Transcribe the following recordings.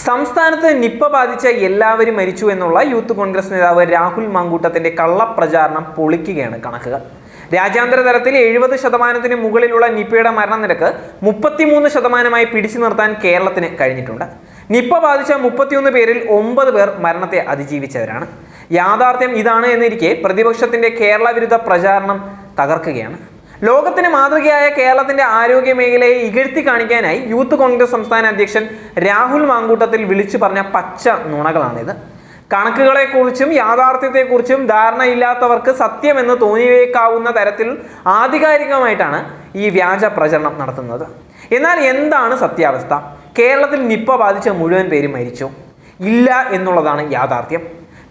സംസ്ഥാനത്ത് നിപ്പ ബാധിച്ച എല്ലാവരും മരിച്ചു എന്നുള്ള യൂത്ത് കോൺഗ്രസ് നേതാവ് രാഹുൽ മാങ്കൂട്ടത്തിന്റെ കള്ളപ്രചാരണം പൊളിക്കുകയാണ് കണക്കുകൾ. രാജ്യാന്തര തലത്തിൽ എഴുപത് ശതമാനത്തിന് മുകളിലുള്ള നിപ്പയുടെ മരണനിരക്ക് മുപ്പത്തിമൂന്ന് ശതമാനമായി പിടിച്ചു നിർത്താൻ കേരളത്തിന് കഴിഞ്ഞിട്ടുണ്ട്. നിപ്പ ബാധിച്ച മുപ്പത്തിയൊന്ന് പേരിൽ ഒമ്പത് പേർ മരണത്തെ അതിജീവിച്ചവരാണ്. യാഥാർത്ഥ്യം ഇതാണ് എന്നിരിക്കെ പ്രതിപക്ഷത്തിന്റെ കേരള വിരുദ്ധ പ്രചാരണം തകർക്കുകയാണ്. ലോകത്തിന് മാതൃകയായ കേരളത്തിന്റെ ആരോഗ്യ മേഖലയെ ഇകഴ്ത്തി കാണിക്കാനായി യൂത്ത് കോൺഗ്രസ് സംസ്ഥാന അധ്യക്ഷൻ രാഹുൽ മാങ്കൂട്ടത്തിൽ വിളിച്ചു പറഞ്ഞ പച്ച നുണകളാണിത്. കണക്കുകളെക്കുറിച്ചും യാഥാർത്ഥ്യത്തെക്കുറിച്ചും ധാരണയില്ലാത്തവർക്ക് സത്യമെന്ന് തോന്നിയേക്കാവുന്ന തരത്തിൽ ആധികാരികമായിട്ടാണ് ഈ വ്യാജ പ്രചരണം നടത്തുന്നത്. എന്നാൽ എന്താണ് സത്യാവസ്ഥ? കേരളത്തിൽ നിപ്പ ബാധിച്ച മുഴുവൻ പേരും മരിച്ചു. ഇല്ല എന്നുള്ളതാണ് യാഥാർത്ഥ്യം.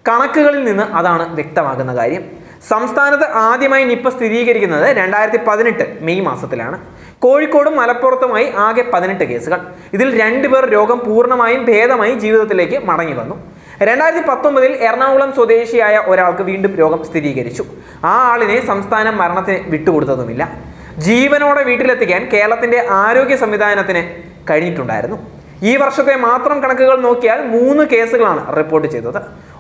കണക്കുകളിൽ നിന്ന് അതാണ് വ്യക്തമാകുന്ന കാര്യം. സംസ്ഥാനത്ത് ആദ്യമായി നിപ്പ സ്ഥിരീകരിക്കുന്നത് രണ്ടായിരത്തി പതിനെട്ട് മെയ് മാസത്തിലാണ്. കോഴിക്കോടും മലപ്പുറത്തുമായി ആകെ പതിനെട്ട് കേസുകൾ. ഇതിൽ രണ്ടുപേർ രോഗം പൂർണമായും ഭേദമായി ജീവിതത്തിലേക്ക് മടങ്ങി വന്നു. രണ്ടായിരത്തി പത്തൊമ്പതിൽ എറണാകുളം സ്വദേശിയായ ഒരാൾക്ക് വീണ്ടും രോഗം സ്ഥിരീകരിച്ചു. ആ ആളിനെ സംസ്ഥാനം മരണത്തിന് വിട്ടുകൊടുത്തതുമില്ല. ജീവനോടെ വീട്ടിലെത്തിക്കാൻ കേരളത്തിന്റെ ആരോഗ്യ സംവിധാനത്തിന് കഴിഞ്ഞിട്ടുണ്ടായിരുന്നു. ഈ വർഷത്തെ മാത്രം കണക്കുകൾ നോക്കിയാൽ മൂന്ന് കേസുകളാണ് റിപ്പോർട്ട് ചെയ്തത്.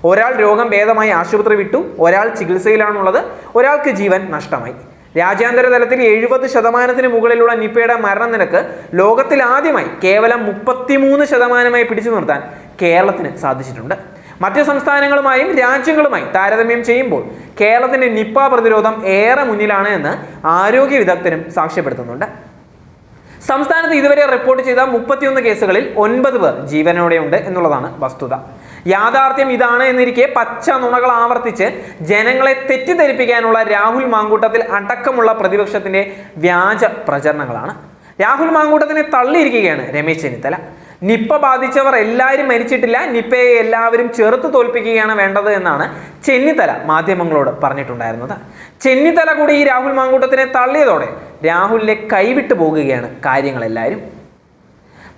ഒരാൾ രോഗം ഭേദമായി ആശുപത്രി വിട്ടു ഒരാൾ ചികിത്സയിലാണുള്ളത് ഒരാൾക്ക് ജീവൻ നഷ്ടമായി. രാജ്യാന്തര തലത്തിൽ എഴുപത് ശതമാനത്തിന് മുകളിലുള്ള നിപ്പയുടെ മരണനിരക്ക് ലോകത്തിൽ ആദ്യമായി കേവലം മുപ്പത്തിമൂന്ന് ശതമാനമായി പിടിച്ചു നിർത്താൻ കേരളത്തിന് സാധിച്ചിട്ടുണ്ട്. മറ്റ് സംസ്ഥാനങ്ങളുമായും രാജ്യങ്ങളുമായി താരതമ്യം ചെയ്യുമ്പോൾ കേരളത്തിന്റെ നിപ്പ പ്രതിരോധം ഏറെ മുന്നിലാണ് എന്ന് ആരോഗ്യ വിദഗ്ധരും സാക്ഷ്യപ്പെടുത്തുന്നുണ്ട്. സംസ്ഥാനത്ത് ഇതുവരെ റിപ്പോർട്ട് ചെയ്ത മുപ്പത്തിയൊന്ന് കേസുകളിൽ ഒൻപത് പേർ ജീവനോടെയുണ്ട് എന്നുള്ളതാണ് വസ്തുത. യാഥാർത്ഥ്യം ഇതാണ് എന്നിരിക്കെ പച്ച നുണകൾ ആവർത്തിച്ച് ജനങ്ങളെ തെറ്റിദ്ധരിപ്പിക്കാനുള്ള രാഹുൽ മാങ്കൂട്ടത്തിൽ അടക്കമുള്ള പ്രതിപക്ഷത്തിന്റെ വ്യാജ പ്രചരണങ്ങളാണ്. രാഹുൽ മാങ്കൂട്ടത്തിനെ തള്ളിയിരിക്കുകയാണ് രമേശ് ചെന്നിത്തല. നിപ്പ ബാധിച്ചവർ എല്ലാവരും മരിച്ചിട്ടില്ല നിപ്പയെ എല്ലാവരും ചെറുത്ത് തോൽപ്പിക്കുകയാണ് വേണ്ടത് എന്നാണ് ചെന്നിത്തല മാധ്യമങ്ങളോട് പറഞ്ഞിട്ടുണ്ടായിരുന്നത്. ചെന്നിത്തല കൂടി ഈ രാഹുൽ മാങ്കൂട്ടത്തിനെ തള്ളിയതോടെ രാഹുലിനെ കൈവിട്ടു പോകുകയാണ് കാര്യങ്ങളെല്ലാവരും.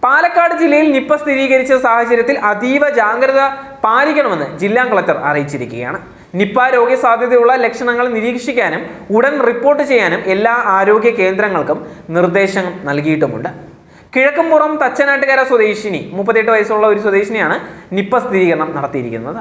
പാലക്കാട് ജില്ലയിൽ നിപ്പ സ്ഥിരീകരിച്ച സാഹചര്യത്തിൽ അതീവ ജാഗ്രത പാലിക്കണമെന്ന് ജില്ലാ കളക്ടർ അറിയിച്ചിരിക്കുകയാണ്. നിപ്പ രോഗസാധ്യതയുള്ള ലക്ഷണങ്ങൾ നിരീക്ഷിക്കാനും ഉടൻ റിപ്പോർട്ട് ചെയ്യാനും എല്ലാ ആരോഗ്യ കേന്ദ്രങ്ങൾക്കും നിർദ്ദേശം നൽകിയിട്ടുമുണ്ട്. കിഴക്കുംപുറം തച്ചനാട്ടുകര സ്വദേശിനി മുപ്പത്തെട്ട് വയസ്സുള്ള ഒരു സ്വദേശിനിയാണ് നിപ്പ സ്ഥിരീകരണം നടത്തിയിരിക്കുന്നത്.